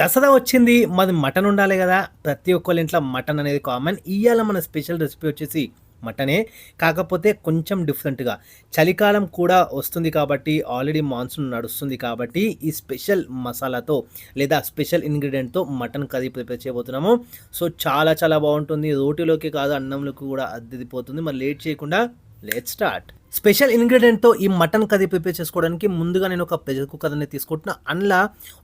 దసరా వచ్చింది మాది మటన్ ఉండాలి కదా. ప్రతి ఒక్కళ్ళ ఇంట్లో మటన్ అనేది కామన్ ఇవాళ మన స్పెషల్ రెసిపీ వచ్చేసి మటనే. కాకపోతే కొంచెం డిఫరెంట్గా చలికాలం కూడా వస్తుంది కాబట్టి ఆల్రెడీ మాన్సూన్ నడుస్తుంది కాబట్టి ఈ స్పెషల్ మసాలాతో లేదా స్పెషల్ ఇంగ్రీడియంట్తో మటన్ కర్రీ ప్రిపేర్ చేయబోతున్నాము. సో చాలా చాలా బాగుంటుంది. రోటీలోకి కాదు అన్నంలోకి కూడా అద్దెదిపోతుంది. మరి లేట్ చేయకుండా లెట్ స్టార్ట్ స్పెషల్ ఇంగ్రీడియంట్తో ఈ మటన్ కర్రీ ప్రిపేర్ చేసుకోవడానికి ముందుగా నేను ఒక ప్రెషర్ కుక్కర్ అనేది తీసుకుంటున్నా. అందులో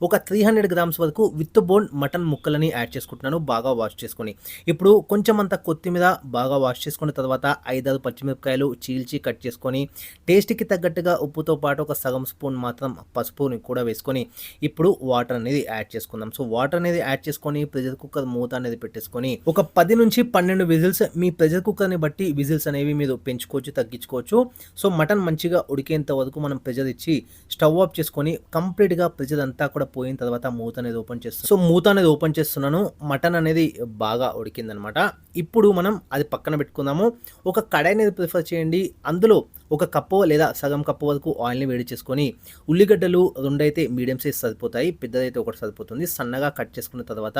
ఒక త్రీ హండ్రెడ్ గ్రామ్స్ వరకు విత్ బోన్ మటన్ ముక్కలని యాడ్ చేసుకుంటున్నాను బాగా వాష్ చేసుకొని. ఇప్పుడు కొంచెం అంత కొత్తిమీర బాగా వాష్ చేసుకున్న తర్వాత ఐదారు పచ్చిమిరపకాయలు చీల్చి కట్ చేసుకొని టేస్ట్కి తగ్గట్టుగా ఉప్పుతో పాటు ఒక సగం స్పూన్ మాత్రం పసుపుని కూడా వేసుకొని ఇప్పుడు వాటర్ అనేది యాడ్ చేసుకుందాం. సో వాటర్ అనేది యాడ్ చేసుకొని ప్రెషర్ కుక్కర్ మూత అనేది పెట్టేసుకొని ఒక పది నుంచి పన్నెండు విజిల్స్ మీ ప్రెషర్ కుక్కర్ని బట్టి విజిల్స్ అనేవి మీరు పెంచుకోవచ్చు తగ్గించుకోవచ్చు. సో మటన్ మంచిగా ఉడికేంత వరకు మనం ప్రెజర్ ఇచ్చి స్టవ్ ఆఫ్ చేసుకొని కంప్లీట్గా ప్రెజర్ అంతా కూడా పోయిన తర్వాత మూత అనేది ఓపెన్ చేస్తాం సో మూత అనేది ఓపెన్ చేస్తున్నాను. మటన్ అనేది బాగా ఉడికిందనమాట. ఇప్పుడు మనం అది పక్కన పెట్టుకుందాము. ఒక కడాయి అనేది ప్రిఫర్ చేయండి. అందులో ఒక కప్పు లేదా సగం కప్పు వరకు ఆయిల్ని వేడి చేసుకొని ఉల్లిగడ్డలు రెండైతే మీడియం సైజ్ సరిపోతాయి. పెద్దదైతే ఒకటి సరిపోతుంది. సన్నగా కట్ చేసుకున్న తర్వాత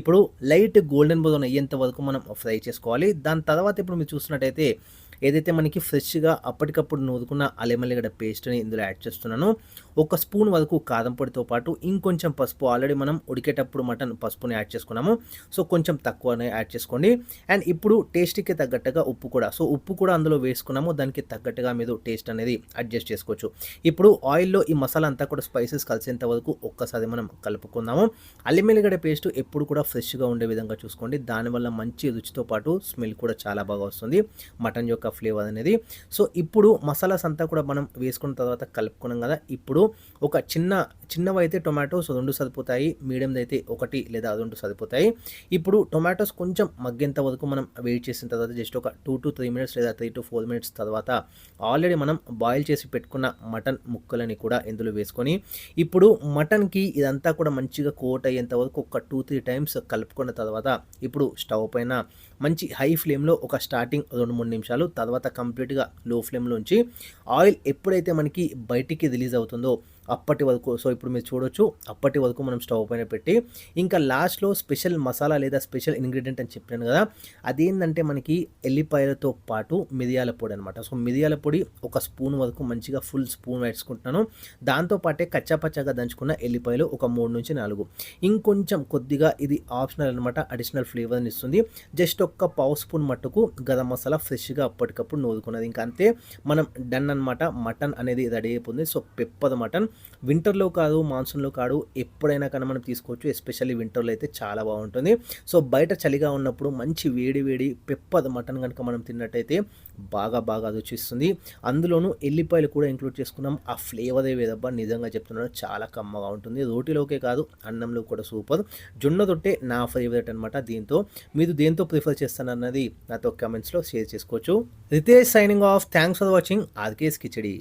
ఇప్పుడు లైట్ గోల్డెన్ బ్రౌన్ అయ్యేంత వరకు మనం ఫ్రై చేసుకోవాలి. దాని తర్వాత ఇప్పుడు మీరు చూసినట్టయితే ఏదైతే మనకి ఫ్రెష్గా అప్పటికప్పుడు నూరుకున్న అలెమల్లిగడ్డ పేస్ట్ని ఇందులో యాడ్ చేస్తున్నాను ఒక స్పూన్ వరకు కారం పొడితో పాటు ఇంకొంచెం పసుపు. ఆల్రెడీ మనం ఉడికేటప్పుడు మటన్ పసుపుని యాడ్ చేసుకున్నాము. సో కొంచెం తక్కువనే యాడ్ చేసుకోండి. అండ్ ఇప్పుడు టేస్ట్కి తగ్గట్టుగా ఉప్పు కూడా. సో ఉప్పు కూడా అందులో వేసుకున్నాము. దానికి తగ్గట్టుగా మీరు టేస్ట్ అనేది అడ్జస్ట్ చేసుకోవచ్చు. ఇప్పుడు ఆయిల్లో ఈ మసాలా అంతా కూడా స్పైసెస్ కలిసేంత వరకు ఒక్కసారి మనం కలుపుకుందాము. అల్లిమెల్లిగడ్డ పేస్ట్ ఎప్పుడు కూడా ఫ్రెష్గా ఉండే విధంగా చూసుకోండి. దానివల్ల మంచి రుచితో పాటు స్మెల్ కూడా చాలా బాగా వస్తుంది. మటన్ యొక్క ఫ్లేవర్ అనేది. సో ఇప్పుడు మసాలాస్ అంతా కూడా మనం వేసుకున్న తర్వాత కలుపుకున్నాం కదా. ఇప్పుడు ఒక చిన్న చిన్నవి అయితే టొమాటోస్ రెండు సరిపోతాయి మీడియంది అయితే ఒకటి లేదా రెండు సరిపోతాయి. ఇప్పుడు టొమాటోస్ కొంచెం మగ్గేంత వరకు మనం వెయిట్ చేసిన తర్వాత జస్ట్ ఒక టూ టు త్రీ మినిట్స్ లేదా త్రీ టు ఫోర్ మినిట్స్ తర్వాత ఆల్రెడీ మనం బాయిల్ చేసి పెట్టుకున్న మటన్ ముక్కలని కూడా ఇందులో వేసుకొని ఇప్పుడు మటన్కి ఇదంతా కూడా మంచిగా కోట్ అయ్యేంత వరకు ఒక టూ త్రీ టైమ్స్ కలుపుకున్న తర్వాత ఇప్పుడు స్టవ్ పైన మంచి హై ఫ్లేమ్లో ఒక స్టార్టింగ్ రెండు మూడు నిమిషాలు తర్వాత కంప్లీట్గా లో ఫ్లేమ్లో ఉంచి ఆయిల్ ఎప్పుడైతే మనకి బయటికి రిలీజ్ అవుతుందో అప్పటి వరకు సో ఇప్పుడు మీరు చూడొచ్చు అప్పటి వరకు మనం స్టవ్ పైన పెట్టి ఇంకా లాస్ట్లో స్పెషల్ మసాలా లేదా స్పెషల్ ఇంగ్రీడియంట్ అని చెప్పాను కదా అదేంటంటే మనకి ఎల్లిపాయలతో పాటు మిరియాల పొడి అనమాట సో మిరియాల పొడి ఒక స్పూన్ వరకు మంచిగా ఫుల్ స్పూన్ వేసుకుంటున్నాను. దాంతోపాటే కచ్చాపచ్చాగా దంచుకున్న ఎల్లిపాయలు ఒక మూడు నుంచి నాలుగు. ఇంకొంచెం కొద్దిగా ఇది ఆప్షనల్ అనమాట అడిషనల్ ఫ్లేవర్ని ఇస్తుంది. జస్ట్ ఒక్క పావు స్పూన్ మట్టుకు గరం మసాలా ఫ్రెష్గా అప్పటికప్పుడు నూరుకున్నది. ఇంకా అంతే మనం డన్ అనమాట మటన్ అనేది రెడీ అయిపోయింది. సో పెప్పర్ మటన్ వింటర్లో కాదు మాన్సూన్లో కాదు ఎప్పుడైనా కానీ మనం తీసుకోవచ్చు. ఎస్పెషల్లీ వింటర్లో అయితే చాలా బాగుంటుంది. సో బయట చలిగా ఉన్నప్పుడు మంచి వేడి వేడి పెప్పర్ మటన్ కనుక మనం తిన్నట్టయితే బాగా బాగా రుచిస్తుంది అందులోనూ ఎల్లిపాయలు కూడా ఇంక్లూడ్ చేసుకున్నాం. ఆ ఫ్లేవర్ ఏదబ్బా నిజంగా చెప్తున్నాను చాలా కమ్మగా ఉంటుంది. రోటీలోకే కాదు అన్నంలో కూడా సూపర్. జొన్న రొట్టె నా ఫేవరెట్ అనమాట దీంతో. మీరు దేంతో ప్రిఫర్ చేస్తానన్నది నాతో కమెంట్స్లో షేర్ చేసుకోవచ్చు. Ritesh signing off thanks for watching RK's khichdi.